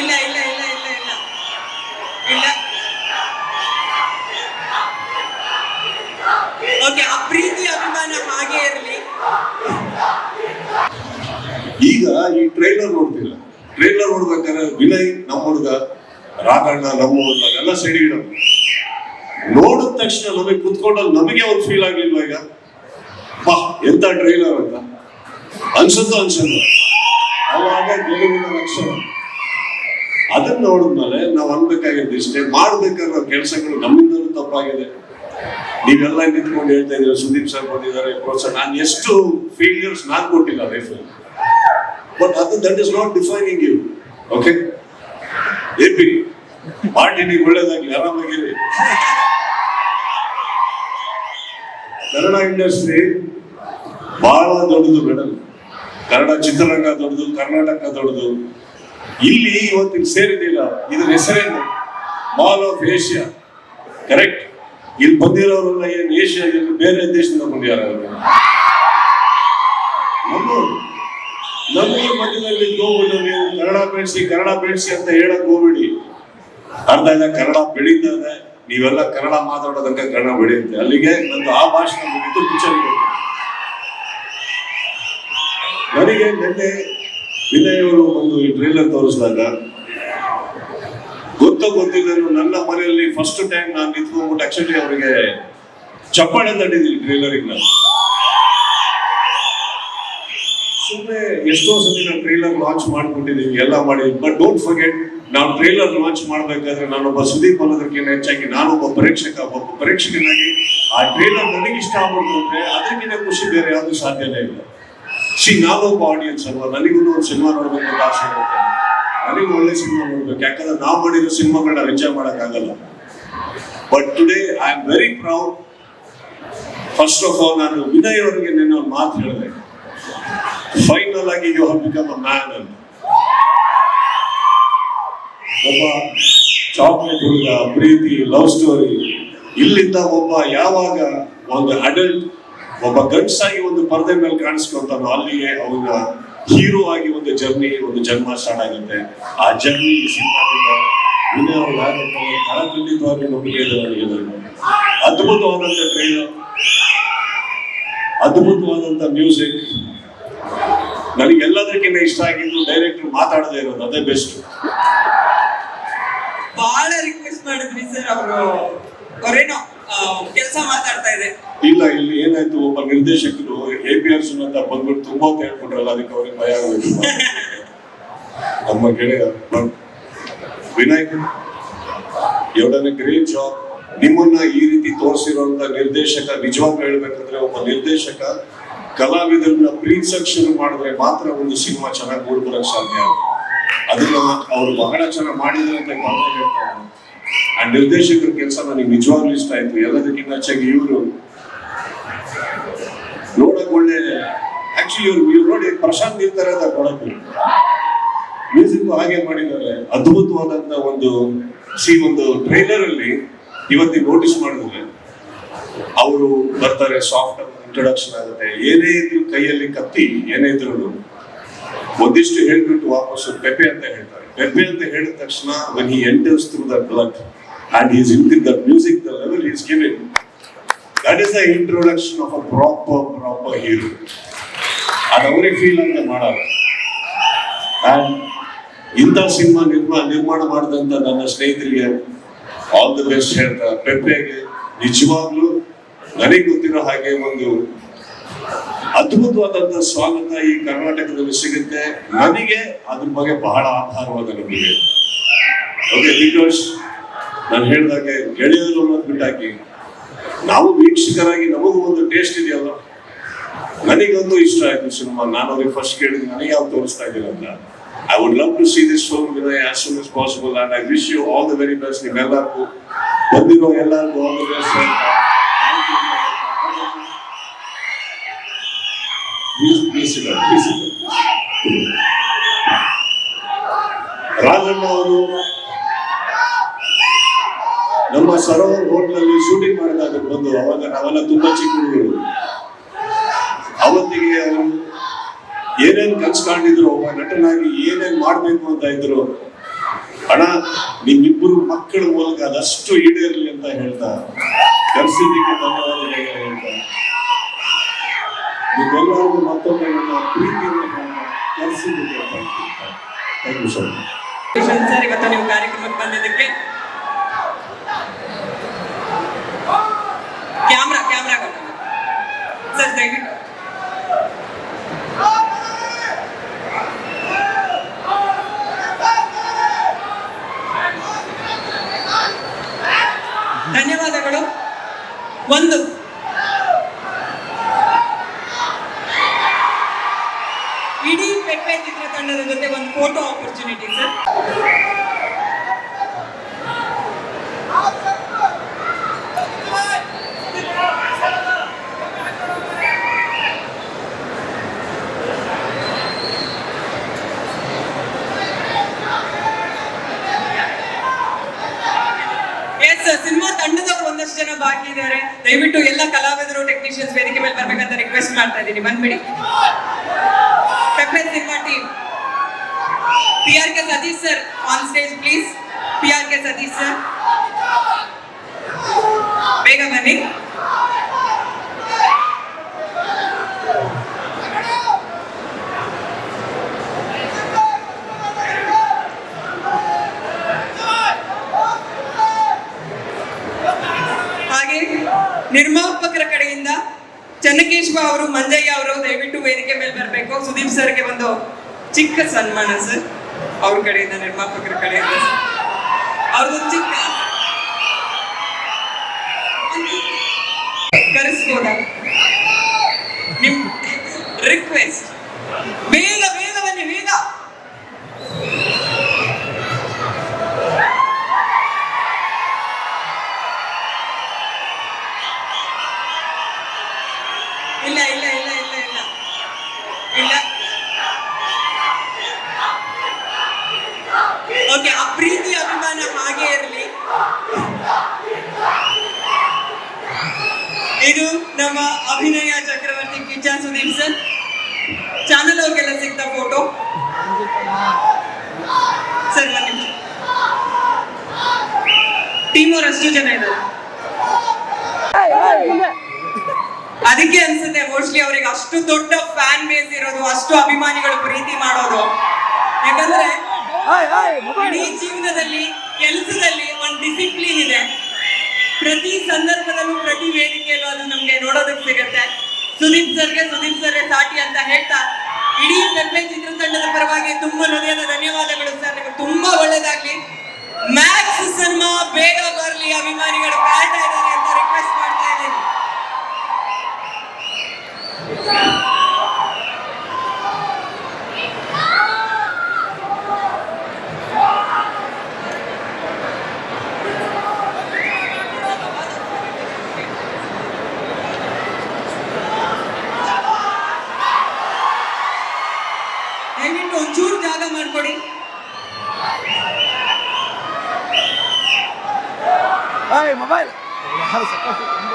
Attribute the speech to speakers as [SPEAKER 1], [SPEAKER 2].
[SPEAKER 1] ಇಲ್ಲ ಇಲ್ಲ ಇಲ್ಲ ಇಲ್ಲ ಇಲ್ಲ. ಇಲ್ಲ. ಓಕೆ ಆ ಪ್ರೀತಿ ಅಭಿಮಾನ ಹಾಗೆ ಇರಲಿ.
[SPEAKER 2] ಈಗ ಈ ಟ್ರೈಲರ್ ನೋಡ್ತಿಲ್ಲ ಟ್ರೈಲರ್ ನೋಡ್ಬೇಕಾದ್ರೆ ವಿನಯ್, ನಮ್ಮ ಹುಡುಗ, ರಾಘಣ್ಣ, ನಮ್ಮ ಎಲ್ಲ ಸೈಡ್ ಇಡೋದು ನೋಡಿದ ತಕ್ಷಣ ನಮಗೆ ಕುತ್ಕೊಂಡಲ್ಲಿ ನಮಗೆ ಒಂದು ಫೀಲ್ ಆಗ್ಲಿಲ್ವಾ ಈಗ? ಬಾ ಎಂತ ಟ್ರೈಲರ್ ಅಂತ. ಅನ್ಸುತ್ತೋ ಅನ್ಸಲ್ಲ. ಅವಾಗ ಗೆಲುವಿನ ಲಕ್ಷಣ ಅದನ್ನ ನೋಡಿದ್ಮೇಲೆ ನಾವು ಅನ್ಬೇಕಾಗಿದ್ದು ಇಷ್ಟೇ ಮಾಡ್ಬೇಕಾಗಿರೋ ಕೆಲಸಗಳು ನಮ್ಮಿಂದಲೂ ತಪ್ಪಾಗಿದೆ. ನೀವೆಲ್ಲ ನಿಂತ್ಕೊಂಡು ಹೇಳ್ತಾ ಇದ್ದೀರಾ, ಸುದೀಪ್ ಸರ್ ಬಂದಿದ್ದಾರೆ ಪ್ರೋತ್ಸಾಹ ನಾನು ಎಷ್ಟು ಫೇಲಿಯರ್ಸ್ ನಾನು ಕೊಟ್ಟಿಲ್ಲ ಲೈಫಲ್ಲಿ ಬಟ್ ಅದು that is not defining you okay AP party ನೀವು ಒಳ್ಳೇದಾಗ್ಲಿ, ಆರಾಮಾಗಿರಿ. ಕನ್ನಡ ಇಂಡಸ್ಟ್ರಿ ಬಹಳ ದೊಡ್ಡದು ಮೇಡಮ್ ಕನ್ನಡ ಚಿತ್ರರಂಗ ದೊಡ್ಡದು, ಕರ್ನಾಟಕ ದೊಡ್ಡದು. ಇಲ್ಲಿ ಇವತ್ತಿಗೆ ಸೇರಿದಿಲ್ಲ ಇದ್ರ ಹೆಸರೇನು? ಮಾಲ್ ಆಫ್ ಏಷ್ಯಾ ಕರೆಕ್ಟ್ ಇಲ್ಲಿ ಬಂದಿರೋರೆಲ್ಲ ಏನು ಏಷ್ಯಾ ಬೇರೆ ದೇಶದಿಂದ ಬಂದಿದ್ದಾರೆ ನಮ್ಮೂರು. ಮಧ್ಯದಲ್ಲಿ ಹೋಗ್ಬಿಟ್ಟು ನೀವು ಕನ್ನಡ ಬೆಳೆಸಿ ಕನ್ನಡ ಬೆಳೆಸಿ ಅಂತ ಹೇಳಕ್ ಹೋಗ್ಬೇಡಿ. ಅರ್ಧ ಇದೆ, ಕನ್ನಡ ಬೆಳೀತದೆ ನೀವೆಲ್ಲ ಕನ್ನಡ ಮಾತಾಡೋದಕ್ಕೆ ಕನ್ನಡ ಬೆಳೆಯುತ್ತೆ. ಅಲ್ಲಿಗೆ ನಂದು ಆ ಭಾಷಣ ಮುಗಿತು ಪಿಕ್ಚರ್ ನನಗೆ ನಿನ್ನೆ ವಿನಯ್ ಅವರು ಒಂದು ಈ ಟ್ರೈಲರ್ ತೋರಿಸಿದಾಗ, ಗೊತ್ತ ಗೊತ್ತಿದ್ದರು ನನ್ನ ಮನೆಯಲ್ಲಿ ಫಸ್ಟ್ ಟೈಮ್ ನಾನು ನಿಂತ್ಕೊಂಡ್ಬಿಟ್ಟು ಆಕ್ಚುಲಿ ಅವರಿಗೆ ಚಪ್ಪಾಳೆ ತಟ್ಟಿದ್ದೀನಿ ಟ್ರೈಲರಿಗೆ ನಾನು. ಸುಮ್ಮನೆ ಎಷ್ಟೋ ಸತಿ ನಾನು ಟ್ರೈಲರ್ ಲಾಂಚ್ ಮಾಡ್ಕೊಂಡಿದ್ದೀವಿ ಎಲ್ಲ ಮಾಡಿ. ಬಟ್ ಡೋಂಟ್ ಫರ್ಗೆಟ್ ನಾವು ಟ್ರೈಲರ್ ಲಾಂಚ್ ಮಾಡಬೇಕಾದ್ರೆ ನಾನೊಬ್ಬ ಸುದೀಪ್ ಅನ್ನೋದಕ್ಕಿಂತ ಹೆಚ್ಚಾಗಿ ನಾನೊಬ್ಬ ಪರೀಕ್ಷಕ, ಒಬ್ಬ ಪರೀಕ್ಷಕನಾಗಿ ಆ ಟ್ರೈಲರ್ ನನಗೆ ಇಷ್ಟ ಆಗ್ಬಿಡ್ತು ಅಂದ್ರೆ ಅದಕ್ಕಿಂತ ಖುಷಿ ಬೇರೆ ಯಾವುದು ಸಾಧ್ಯನೇ ಇಲ್ಲ. ಸಿ ನಾನೊಬ್ಬ ಆಡಿಯನ್ಸ್ ಅಲ್ವಾ ನನಗೂ ಒಂದು ಸಿನಿಮಾ ನೋಡ್ಬೇಕು ಅಂತ ಆಸೆ ನನಗೂ ಒಳ್ಳೆ ಸಿನಿಮಾ ನೋಡ್ಬೇಕು. ಯಾಕಂದ್ರೆ ನಾವು ಮಾಡಿರೋ ಸಿನಿಮಾಗಳನ್ನ ಎಂಜಾಯ್ ಮಾಡೋಕ್ಕಾಗಲ್ಲ. But today I am very proud first of all ನಾನು ವಿನಯ್ ಅವರಿಗೆ ನಿನ್ನ ಮಾತು ಹೇಳಿದೆ. ಫೈನಲ್ ಆಗಿ you have become a man ಅಂತ ಒಬ್ಬ ಚಾಕ್ಲೇಟ್ ಹುಡುಗ, ಪ್ರೀತಿ ಲವ್ ಸ್ಟೋರಿ ಇಲ್ಲಿಂದ ಒಬ್ಬ ಯಾವಾಗ ಒಂದು ಅಡಲ್ಟ್ ಒಬ್ಬ ಗಂಡಸಾಗಿ ಒಂದು ಪರದೆ ಮೇಲೆ ಕಾಣಿಸ್ಕೊಂತಾನೋ ಅಲ್ಲಿಗೆ ಅವನ ಹೀರೋ ಆಗಿ ಒಂದು ಜರ್ನಿ ಒಂದು ಜನ್ಮ ಸ್ಟಾರ್ಟ್ ಆಗುತ್ತೆ. ಆ ಜರ್ನಿ ಸಿನಿಮಾದಿಂದ ಅದ್ಭುತವಾದಂತ ಟ್ರೈಲರ್ ಅದ್ಭುತವಾದಂತ ಮ್ಯೂಸಿಕ್ ನನಗೆಲ್ಲದಕ್ಕಿಂತ ಇಷ್ಟ ಆಗಿದ್ದು ಡೈರೆಕ್ಟರ್ ಮಾತಾಡದೇ ಇರೋದು, ಅದೇ ಬೆಸ್ಟ್
[SPEAKER 1] ಬಹಳ ರಿಕ್ವೆಸ್ಟ್ ಮಾಡಿದ್ರಿ ಸರ್ ಅವರು. ಕೆಲಸ ಮಾತಾಡ್ತಾ ಇದೆ.
[SPEAKER 2] ಇಲ್ಲ, ಇಲ್ಲಿ ಏನಾಯ್ತು, ಒಬ್ಬ ನಿರ್ದೇಶಕರು ಎ ಪಿ ಆರ್ ಅಂತ ಬಂದ್ಬಿಟ್ಟು ತುಂಬಾ ಹೇಳ್ಕೊಂಡ್ರಲ್ಲ ಅದಕ್ಕೆ ಅವ್ರಿಗೆ ಭಯ ಆಗುತ್ತೆ ನಮ್ಮ ಗೆಳೆಯ ವಿನಾಯಕ್, ಎರಡನೇ ಗ್ರೇಟ್ ಜಾಬ್. ನಿಮ್ಮನ್ನ ಈ ರೀತಿ ತೋರಿಸಿರುವಂತ ನಿರ್ದೇಶಕ ನಿಜವಾಗ್ಲೂ ಹೇಳ್ಬೇಕಂದ್ರೆ ಒಬ್ಬ ನಿರ್ದೇಶಕ ಕಲಾವಿದರನ್ನ ಪ್ರೀತಿಸಕ್ ಶುರು ಮಾಡಿದ್ರೆ ಮಾತ್ರ ಒಂದು ಸಿನಿಮಾ ಚೆನ್ನಾಗಿ ಮೂಡ್ ಸಾಧ್ಯ ಅದನ್ನ ಅವ್ರು ಬಹಳ ಚೆನ್ನಾಗಿ ಮಾಡಿದ್ರು ಅಂತ ಹೇಳ್ತಾರೆ ಆ ನಿರ್ದೇಶಕರ ಕೆಲಸ ನನಗೆ ನಿಜವಾಗ್ಲೂ ಇಷ್ಟ ಆಯ್ತು. ಎಲ್ಲದಕ್ಕಿಂತ ಹೆಚ್ಚಾಗಿ ಇವರು ನೋಡಕ್ ಒಳ್ಳೆ ಆಕ್ಚುಲಿ ಇವ್ರು ಇವ್ರು ನೋಡಿ ಪ್ರಶಾಂತ್ ಇರ್ತಾರೆ ಅಂತ ಕೊಡಕ್ಕೆ ಮ್ಯೂಸಿಕ್ ಹಾಗೆ ಮಾಡಿದ್ದಾರೆ. ಅದ್ಭುತವಾದಂತ ಒಂದು ಸಿ ಒಂದು ಟ್ರೈಲರ್ ಅಲ್ಲಿ ಇವತ್ತಿಗೆ ನೋಟಿಸ್ ಮಾಡಿದ್ರೆ ಅವರು ಬರ್ತಾರೆ ಸಾಫ್ಟ್ ಇಂಟ್ರೊಡಕ್ಷನ್ ಆಗುತ್ತೆ. ಏನೇ ಇದ್ರು ಕೈಯಲ್ಲಿ ಕತ್ತಿ, ಏನೇ ಇದ್ರು ಒಂದಿಷ್ಟು ಹೇಳ್ಬಿಟ್ಟು ವಾಪಸ್ ಪೆಪೆ ಅಂತ ಹೇಳ್ತಾರೆ. ಪೆಪೆ ಅಂತ ಹೇಳಿದ ತಕ್ಷಣ when he enters through and blood and he's into the music the level he's given that is the introduction of a proper proper hero ಅದು ಅವ್ರಿಗೆ ಫೀಲ್ ಅಂತ ಮಾಡಲ್ಲ ಅಂಡ್ ಇಂಥ ಸಿನಿಮಾ ನಿರ್ಮಾಣ ನಿರ್ಮಾಣ ಮಾಡಿದಂತ ನನ್ನ ಸ್ನೇಹಿತರಿಗೆ ಆಲ್ ದಿ ಬೆಸ್ಟ್ ಹೇಳ್ತಾರೆ ಪೆಪ್ಪೆಗೆ ನಿಜವಾಗ್ಲೂ ನನಗೆ ಗೊತ್ತಿರೋ ಹಾಗೆ ಒಂದು ಅದ್ಭುತವಾದಂತ ಸ್ವಾಗತ ಈ ಕರ್ನಾಟಕದಲ್ಲಿ ಸಿಗುತ್ತೆ. ನನಗೆ ಅದ್ರ ಬಗ್ಗೆ ಬಹಳ ಆಧಾರವಾದ ನಮಗೆ ಓಕೆ ಬಿಕಾಸ್ ನಾನು ಹೇಳಿದಾಗೆ ಗೆಳೆಯರು ಅನ್ನೋದು ಬಿಟ್ಟಾಕಿ, ನಾವು ವೀಕ್ಷಕರಾಗಿ ನಮಗೂ ಒಂದು ಟೇಸ್ಟ್ ಇದೆಯಲ್ಲ? ನನಗಂತೂ ಇಷ್ಟ ಆಯ್ತು ಸಿನಿಮಾ. ನಾನು ಅವ್ರಿಗೆ ಫಸ್ಟ್ ಕೇಳಿದ್ರೆ ನನಗೆ ಯಾವ ತೋರಿಸ್ತಾ ಇದ್ದೀನಿ ಅಂತ. I would love to see this film Vinay as soon is possible and I wish you all the very best ನಿಮ್ಮೆಲ್ಲರಿಗೂ. ಬಂದಿರೋ ಎಲ್ಲರಿಗೂ all the best please please Rajanna ಅವರು ನಮ್ಮ ಸರೋವರ್ ಹೋಟ್ಲಲ್ಲಿ ಶೂಟಿಂಗ್ ಮಾಡಿದಾಗ ಬಂದು ಅವಾಗ ನಾವೆಲ್ಲ ತುಂಬಾ ಚಿಕ್ಕ ಅವತ್ತಿಗೆ ಅವರು ಏನೇನ್ ಕನ್ಸ್ ಕಾಣಿದ್ರು ಒಬ್ಬ ನಟನಾಗಿ ಏನೇನ್ ಮಾಡ್ಬೇಕು ಅಂತ ಇದ್ರು. ಅಣ್ಣ, ನಿಮ್ಮಿಬ್ಬರು ಮಕ್ಕಳ ಮೂಲಕ ಅದಷ್ಟು ಈಡೇರಲಿ ಅಂತ ಹೇಳ್ತಾ ಕರ್ಸಿದ್ದಕ್ಕೆ ಧನ್ಯವಾದ ಹೇಳ್ತಾ. ನಿಮ್ಮೆಲ್ಲರಿಗೂ ಮತ್ತೊಮ್ಮೆ ನನ್ನ ಪ್ರೀತಿಯನ್ನು ಕರೆಸಿದ್ದಕ್ಕೆ ಥ್ಯಾಂಕ್ ಯು ಸರ್
[SPEAKER 1] ಸರ್, ಇವತ್ತು ನೀವು ಕಾರ್ಯಕ್ರಮಕ್ಕೆ ಬಂದಿದ್ದಕ್ಕೆ ಕ್ಯಾಮ್ರಾ ಕ್ಯಾಮ್ರಾ ಸರ್ ದಯವಿಟ್ಟು ಧನ್ಯವಾದಗಳು ಒಂದು ಇಡೀ ಪೆಪ್ಪೆ ಚಿತ್ರತಂಡದ ಜೊತೆ ಒಂದು ಫೋಟೋ ಆಪರ್ಚುನಿಟಿ ಸರ್ ಸಿನಿಮಾ ತಂಡದವರು ಒಂದಷ್ಟು ಜನ ಬಾಕಿ ಇದ್ದಾರೆ. ದಯವಿಟ್ಟು ಎಲ್ಲ ಕಲಾವಿದರು ಟೆಕ್ನಿಷಿಯನ್ಸ್ ವೇದಿಕೆ ಮೇಲೆ ಬರ್ಬೇಕಂತ ರಿಕ್ವೆಸ್ಟ್ ಮಾಡ್ತಾ ಇದ್ದೀನಿ. ಬಂದ್ಬಿಡಿ Pepe cinema team P R K Satish sir on stage please P R K Satish sir ಬೇಗ ಬನ್ನಿ ಹಾಗೆ ನಿರ್ಮಾಪಕರ ಕಡೆಯಿಂದ ಚನ್ನಕೇಶ್ವ ಅವರು, ಮಂಜಯ್ಯ ಅವರು ದಯವಿಟ್ಟು ವೇದಿಕೆ ಮೇಲೆ ಬರಬೇಕು. ಸುದೀಪ್ ಸರ್ಗೆ ಒಂದು ಚಿಕ್ಕ ಸನ್ಮಾನ ಸರ್ ಅವ್ರ ಕಡೆಯಿಂದ ನಿರ್ಮಾಪಕರ ಕಡೆಯಿಂದ. ಅವ್ರದ್ದು ಚಿಕ್ಕ ಕರೆಸ್ಬೋದ ನಿಮ್ ರಿಕ್ವೆಸ್ಟ್ ಬೇಗ ಬೇಗ ಬನ್ನಿ ಬೇಗ ಇಲ್ಲ ಇಲ್ಲ ಇಲ್ಲ ಇಲ್ಲ ಇಲ್ಲ ಇಲ್ಲ ಓಕೆ ಆ ಪ್ರೀತಿ ಅಭಿಮಾನ ಹಾಗೆ ಇರಲಿ. ಇದು ನಮ್ಮ ಅಭಿನಯ ಚಕ್ರವರ್ತಿ ಕಿಚ್ಚ ಸುದೀಪ್ ಸರ್. ಚಾನಲ್ ಅವ್ರಿಗೆಲ್ಲ ಫೋಟೋ ಸರ್ ಒಂದು ನಿಮಿಷ ಟೀಮ್ ಅವ್ರು ಅಷ್ಟು ಜನ ಇದ್ದಾರೆ. ಅದಕ್ಕೆ ಅನ್ಸುತ್ತೆ ಮೋಸ್ಟ್ಲಿ ಅವ್ರಿಗೆ ಅಷ್ಟು ದೊಡ್ಡ ಫ್ಯಾನ್ ಬೇಸ್ ಇರೋದು, ಅಷ್ಟು ಅಭಿಮಾನಿಗಳು ಪ್ರೀತಿ ಮಾಡೋದು. ಯಾಕಂದ್ರೆ ಇಡೀ ಜೀವನದಲ್ಲಿ, ಕೆಲಸದಲ್ಲಿ ಒಂದು ಡಿಸಿಪ್ಲಿನ್ ಇದೆ. ಪ್ರತಿ ಸಂದರ್ಭದಲ್ಲೂ, ಪ್ರತಿ ವೇದಿಕೆಯಲ್ಲೂ ಅದು ನಮ್ಗೆ ನೋಡೋದಕ್ಕೆ ಸಿಗುತ್ತೆ. ಸುದೀಪ್ ಸರ್ಗೆ ಸುದೀಪ್ ಸರ್ಗೆ ಸಾಟಿ ಅಂತ ಹೇಳ್ತಾ, ಇಡೀ ಪೆಪ್ಪೆ ಚಿತ್ರತಂಡದ ಪರವಾಗಿ ತುಂಬಾ ಹೃದಯದ ಧನ್ಯವಾದಗಳು ಸರ್. ನಿಮಗೆ ತುಂಬಾ ಒಳ್ಳೇದಾಗ್ಲಿ. ಮ್ಯಾಕ್ಸ್ ಸಿನಿಮಾ ಬೇಗ ಬರಲಿ, ಅಭಿಮಾನಿಗಳು.
[SPEAKER 3] Nossa,